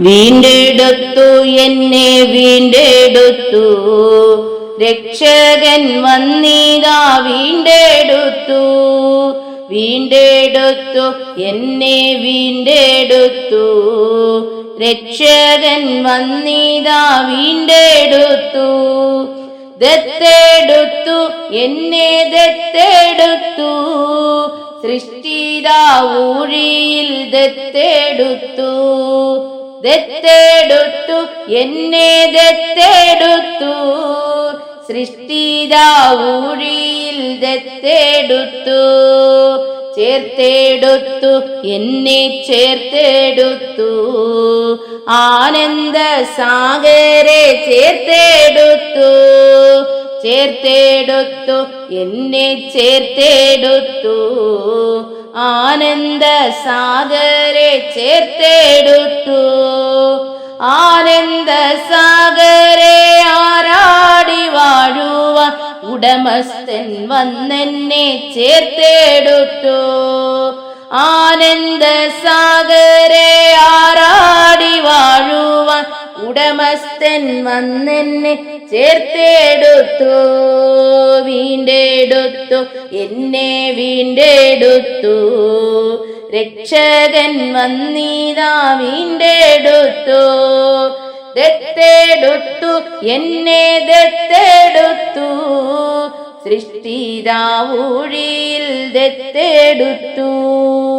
വീണ്ടെടുത്തു എന്നെ വീണ്ടെടുത്തു. രക്ഷകൻ വന്നിതാ വീണ്ടെടുത്തു. വീണ്ടെടുത്തു എന്നെ വീണ്ടെടുത്തു. രക്ഷകൻ വന്നിതാ വീണ്ടെടുത്തു. ദത്തെടുത്തു എന്നെ ദത്തെടുത്തു. സൃഷ്ടിതാ ഊഴിയിൽ ദത്തെടുത്തു. ദത്തെടുത്തു എന്നെ ദത്തെടുത്തു. സൃഷ്ടിതാ ഊഴിയിൽ ദത്തെടുത്തു. ചേർത്തെടുത്തു എന്നെ ചേർത്തെടുത്തു. ആനന്ദ സാഗരെ ചേർത്തെടുത്തു. ചേർത്തെടുത്തു എന്നെ ചേർത്തെടുത്തു. ആനന്ദ സാഗരെ ചേർത്തെടുത്തു. ആനന്ദ സാഗരെ ആരാടി വാഴുവാൻ ഉടമസ്ഥൻ വന്നെന്നെ ചേർത്തെടുത്തു. ആനന്ദ സാഗരെ ആരാടി വാഴുവാൻ ഉടമസ്ഥൻ വന്നെന്നെ ചേർത്തെടുത്തു. വീണ്ടെടുത്തു എന്നെ വീണ്ടെടുത്തു. രക്ഷകൻ വന്നിതാ വീണ്ടെടുത്തു. ദത്തെടുത്തു എന്നെ ദത്തെടുത്തു. സൃഷ്ടിതാവൂഴിയിൽ ദത്തെടുത്തു.